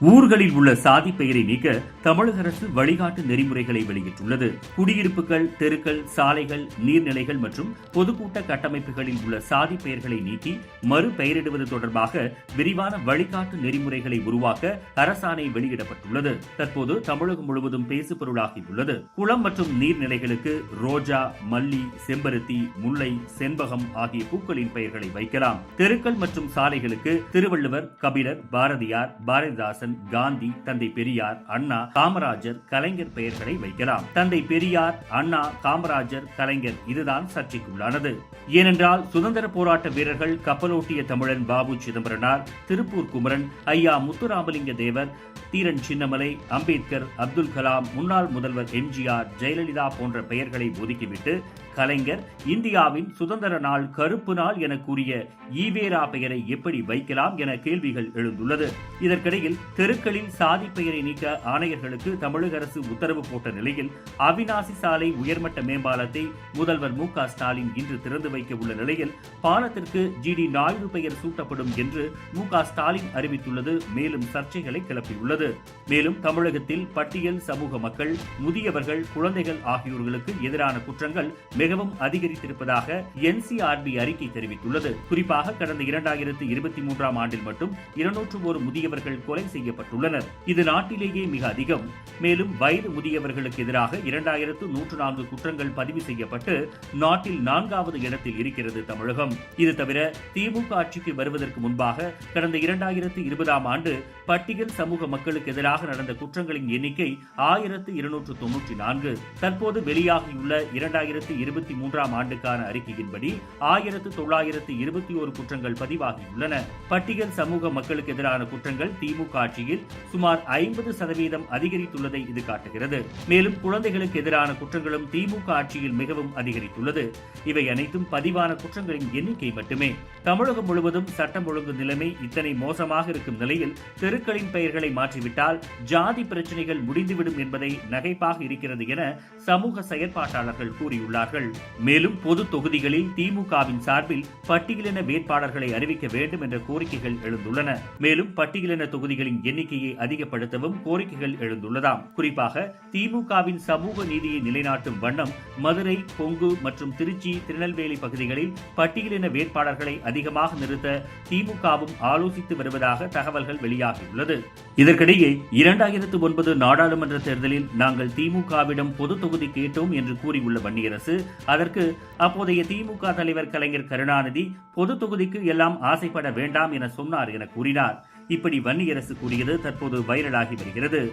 ஊர்களில் உள்ள சாதி பெயரை நீக்க தமிழக அரசு வழிகாட்டு நெறிமுறைகளை வெளியிட்டுள்ளது. குடியிருப்புகள் தெருக்கள் சாலைகள் நீர்நிலைகள் மற்றும் பொதுக்கூட்ட கட்டமைப்புகளில் உள்ள சாதி பெயர்களை நீக்கி மறு பெயரிடுவது தொடர்பாக விரிவான வழிகாட்டு நெறிமுறைகளை உருவாக்க அரசாணை வெளியிடப்பட்டுள்ளது. தற்போது தமிழகம் முழுவதும் பேசுபொருளாகியுள்ளது. குளம் மற்றும் நீர்நிலைகளுக்கு ரோஜா மல்லி செம்பருத்தி முல்லை செண்பகம் ஆகிய பூக்களின் பெயர்களை வைக்கலாம். தெருக்கள் மற்றும் சாலைகளுக்கு திருவள்ளுவர் கபிலர் பாரதியார் பாரதிதாசன் காந்தி தந்தை பெரியார் அண்ணா காமராஜர் கலைஞர் பெயர்களை வைக்கலாம். தந்தை பெரியார் அண்ணா காமராஜர் கலைஞர் இதுதான் சர்ச்சைக்குள்ளானது. ஏனென்றால் சுதந்திர போராட்ட வீரர்கள் கப்பலோட்டிய தமிழன் பாபு சிதம்பரனார் திருப்பூர் குமரன் ஐயா முத்துராமலிங்க தேவர் தீரன் சின்னமலை அம்பேத்கர் அப்துல் கலாம் முன்னாள் முதல்வர் எம்ஜிஆர் ஜெயலலிதா போன்ற பெயர்களை ஒதுக்கிவிட்டு கலைஞர் இந்தியாவின் சுதந்திர நாள் கருப்பு நாள் என கூறிய ஈவேரா பெயரை எப்படி வைக்கலாம் என கேள்விகள் எழுந்துள்ளது. இதற்கிடையில் தெருக்களில் சாதி பெயரை நீக்க ஆணையர்களுக்கு தமிழக அரசு உத்தரவு போட்ட நிலையில் அவிநாசி சாலை உயர்மட்ட மேம்பாலத்தை முதல்வர் மு ஸ்டாலின் இன்று திறந்து வைக்க உள்ள நிலையில் பாலத்திற்கு ஜி டி நாயுடு பெயர் சூட்டப்படும் என்று மு ஸ்டாலின் அறிவித்துள்ளது. மேலும் சர்ச்சைகளை கிளப்பியுள்ளது. மேலும் தமிழகத்தில் பட்டியல் சமூக மக்கள் முதியவர்கள் குழந்தைகள் ஆகியோர்களுக்கு எதிரான குற்றங்கள் மிகவும் அதிகரித்திருப்பதாக என்சிஆர்பி அறிக்கை தெரிவித்துள்ளது. குறிப்பாக கடந்த இரண்டாயிரத்து இருபத்தி மூன்றாம் ஆண்டில் மட்டும் இருநூற்று ஒரு முதியவர்கள் கொலை செய்ய செய்யப்பட்டுள்ளனர். இது நாட்டிலேயே மிக அதிகம். மேலும் வயது முதியவர்களுக்கு எதிராக இரண்டாயிரத்து நூற்று நான்கு குற்றங்கள் பதிவு செய்யப்பட்டு நாட்டில் நான்காவது இடத்தில் இருக்கிறது தமிழகம். இது தவிர திமுக ஆட்சிக்கு வருவதற்கு முன்பாக கடந்த இரண்டாயிரத்து இருபதாம் ஆண்டு பட்டியல் சமூக மக்களுக்கு எதிராக நடந்த குற்றங்களின் எண்ணிக்கை ஆயிரத்து இருநூற்று தொன்னூற்றி நான்கு. தற்போது வெளியாகியுள்ள இரண்டாயிரத்து இருபத்தி மூன்றாம் ஆண்டுக்கான அறிக்கையின்படி ஆயிரத்து தொள்ளாயிரத்து இருபத்தி ஒரு குற்றங்கள் பதிவாகியுள்ளன. பட்டியல் சமூக மக்களுக்கு எதிரான குற்றங்கள் திமுக ஆட்சியில் சுமார் ஐம்பது சதவீதம் அதிகரித்துள்ளதை இது காட்டுகிறது. மேலும் குழந்தைகளுக்கு எதிரான குற்றங்களும் திமுக ஆட்சியில் மிகவும் அதிகரித்துள்ளது. இவை அனைத்தும் பதிவான குற்றங்களின் எண்ணிக்கை மட்டுமே. தமிழகம் முழுவதும் சட்டம் ஒழுங்கு நிலைமை இத்தனை மோசமாக இருக்கும் நிலையில் தெரு தெருக்களின் பெயர்களை மாற்றிவிட்டால் ஜாதி பிரச்சனைகள் முடிந்துவிடும் என்பதை நகைப்பாக இருக்கிறது என சமூக செயற்பாட்டாளர்கள் கூறியுள்ளார்கள். மேலும் பொது தொகுதிகளில் திமுகவின் சார்பில் பட்டியலின வேட்பாளர்களை அறிவிக்க வேண்டும் என்ற கோரிக்கைகள் எழுந்துள்ளன. மேலும் பட்டியலின தொகுதிகளின் எண்ணிக்கையை அதிகப்படுத்தவும் கோரிக்கைகள் எழுந்துள்ளதாம். குறிப்பாக திமுகவின் சமூக நீதியை நிலைநாட்டும் வண்ணம் மதுரை கொங்கு மற்றும் திருச்சி திருநெல்வேலி பகுதிகளில் பட்டியலின வேட்பாளர்களை அதிகமாக நிறுத்த திமுகவும் ஆலோசித்து வருவதாக தகவல்கள் உள்ளது. இதற்கிடையே இரண்டாயிரத்து ஒன்பது நாடாளுமன்ற தேர்தலில் நாங்கள் திமுகவிடம் பொது தொகுதி கேட்டோம் என்று கூறியுள்ள வன்னியரசு அதற்கு அப்போதைய திமுக தலைவர் கலைஞர் கருணாநிதி பொது தொகுதிக்கு எல்லாம் ஆசைப்பட வேண்டாம் என சொன்னார் என கூறினார். இப்படி வன்னியரசு கூறியது தற்போது வைரலாகி வருகிறது.